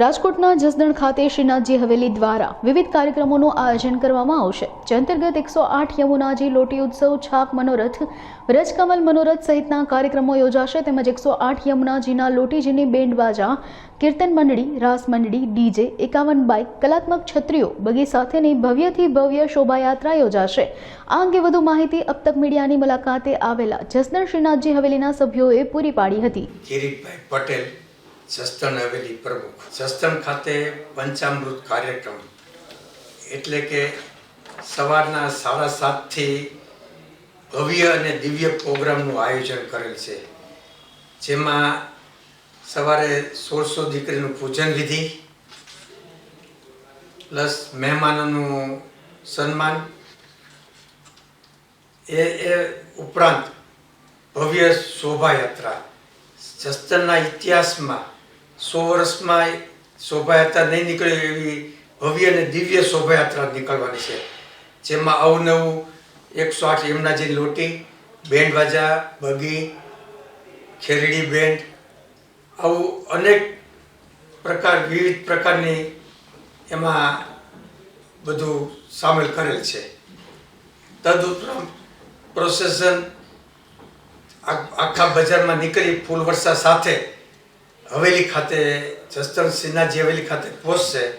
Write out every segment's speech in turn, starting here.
રાજકોટના જસદણ ખાતે શ્રીનાથજી હવેલી દ્વારા વિવિધ કાર્યક્રમોનું આયોજન કરવામાં આવશે. જે અંતર્ગત એકસો આઠ યમુનાજી લોટી ઉત્સવ, છાપ મનોરથ રજકમલ મનોરથ સહિતના કાર્યક્રમો યોજાશે તેમજ એકસો આઠ યમુનાજીના લોટીજીની બેન્ડ બાજા, કીર્તન મંડળી, રાસ મંડળી, ડીજે, એકાવન બાઇક, કલાત્મક છત્રીઓ બગી સાથેની ભવ્યથી ભવ્ય શોભાયાત્રા યોજાશે. આ અંગે વધુ માહિતી અબ તક મીડિયાની મુલાકાતે આવેલા જસદણ શ્રીનાથજી હવેલીના સભ્યોએ પૂરી પાડી હતી. પટેલ જસદણ હવેલી પ્રમુખ. સસ્તન ખાતે પંચામૃત કાર્યક્રમ. એટલે કે સવારના સાડા સાતથી ભવ્ય અને દિવ્ય પ્રોગ્રામનું આયોજન કરેલ છે. જેમાં સવારે સોળસો દીકરીનું પૂજન વિધિ, પ્લસ મહેમાનોનું સન્માન. એ એ ઉપરાંત ભવ્ય શોભાયાત્રા. જસ્તરના ઇતિહાસમાં સો વર્ષમાં શોભાયાત્રા નહીં નીકળે એવી ભવ્ય અને દિવ્ય શોભાયાત્રા નીકળવાની છે. જેમાં અવનવું એકસો આઠ યમુનાજી લોટી, બેન્ડ બાજા બગી, ખેરડી બેન્ડ, આવું અનેક પ્રકાર, વિવિધ પ્રકારની એમાં બધું સામેલ કરેલ છે. તદુપરાંત પ્રોસેસન આ- આખા બજારમાં નીકળી ફૂલ વર્ષા સાથે હવેલી ખાતે જસ્તર સિન્હાજી હવેલી ખાતે પહોંચશે.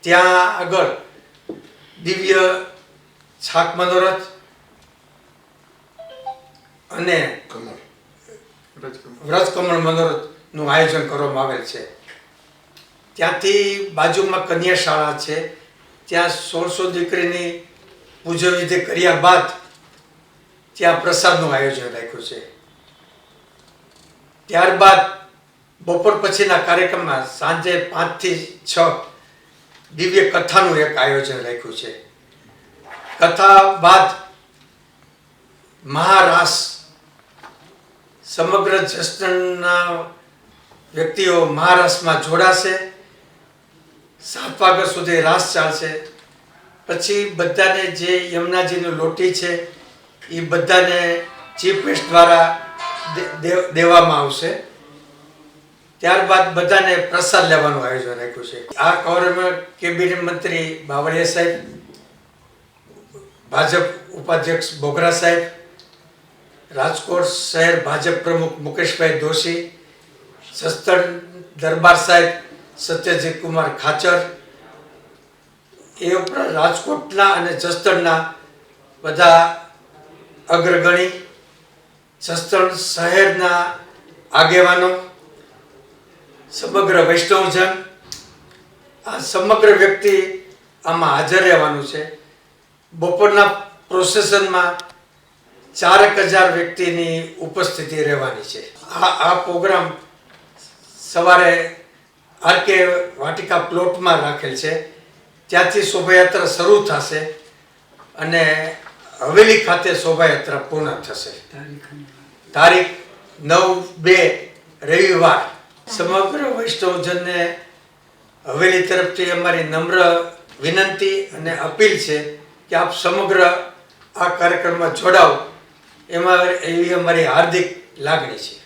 ત્યાં આગળ દિવ્ય છાક મનોરથ અને વ્રતકમળ મનોરથનું આયોજન કરવામાં આવેલ છે. ત્યાંથી બાજુમાં કન્યા શાળા છે. ત્યાં સોળસો દીકરીની પૂજન વિધિ કર્યા બાદ ત્યાં પ્રસાદનું આયોજન રાખ્યું છે. ત્યારબાદ બપોર પછીના કાર્યક્રમમાં સાંજે પાંચથી છ દિવ્ય કથાનું એક આયોજન રાખ્યું છે. કથા બાદ મહારાસ સમગ્ર જસદણના વ્યક્તિઓ મહારાસમાં જોડાશે. સાત વાગ્યા સુધી રાસ ચાલશે. પછી બધાને જે યમુનાજીની લોટી છે, એ બધાને ચીફ ગેસ્ટ દ્વારા દેવામાં આવશે. ત્યારબાદ બધાને પ્રસાદ લેવાનું આયોજન રાખ્યું છે. આ કાર્યક્રમમાં કેબિનેટ મંત્રી બાવળિયા સાહેબ, ભાજપ ઉપાધ્યક્ષ બોગરા સાહેબ, રાજકોટ શહેર ભાજપ પ્રમુખ મુકેશભાઈ દોશી સસ્તન દરબાર સાહેબ સત્યજીત કુમાર ખાચર, એ ઉપરાંત રાજકોટના અને જસદણના બધા અગ્રગણી, જસદણ શહેરના આગેવાનો સમગ્ર વૈષ્ણવજન આ સમગ્ર વ્યક્તિ આમાં હાજર રહેવાનું છે. બપોરના પ્રોસેસનમાં ચારેક હજાર વ્યક્તિની ઉપસ્થિતિ રહેવાની છે. આ આ પ્રોગ્રામ સવારે આરકે વાટિકા પ્લોટમાં રાખેલ છે. ત્યાંથી શોભાયાત્રા શરૂ થશે અને હવેલી ખાતે શોભાયાત્રા પૂર્ણ થશે. તારીખ નવ બે રવિવાર. સમગ્ર વૈષ્ણવજનને હવેલી તરફથી અમારી નમ્ર વિનંતી અને અપીલ છે કે આપ સમગ્ર આ કાર્યક્રમમાં જોડાઓ. એમાં એવી અમારી હાર્દિક લાગણી છે.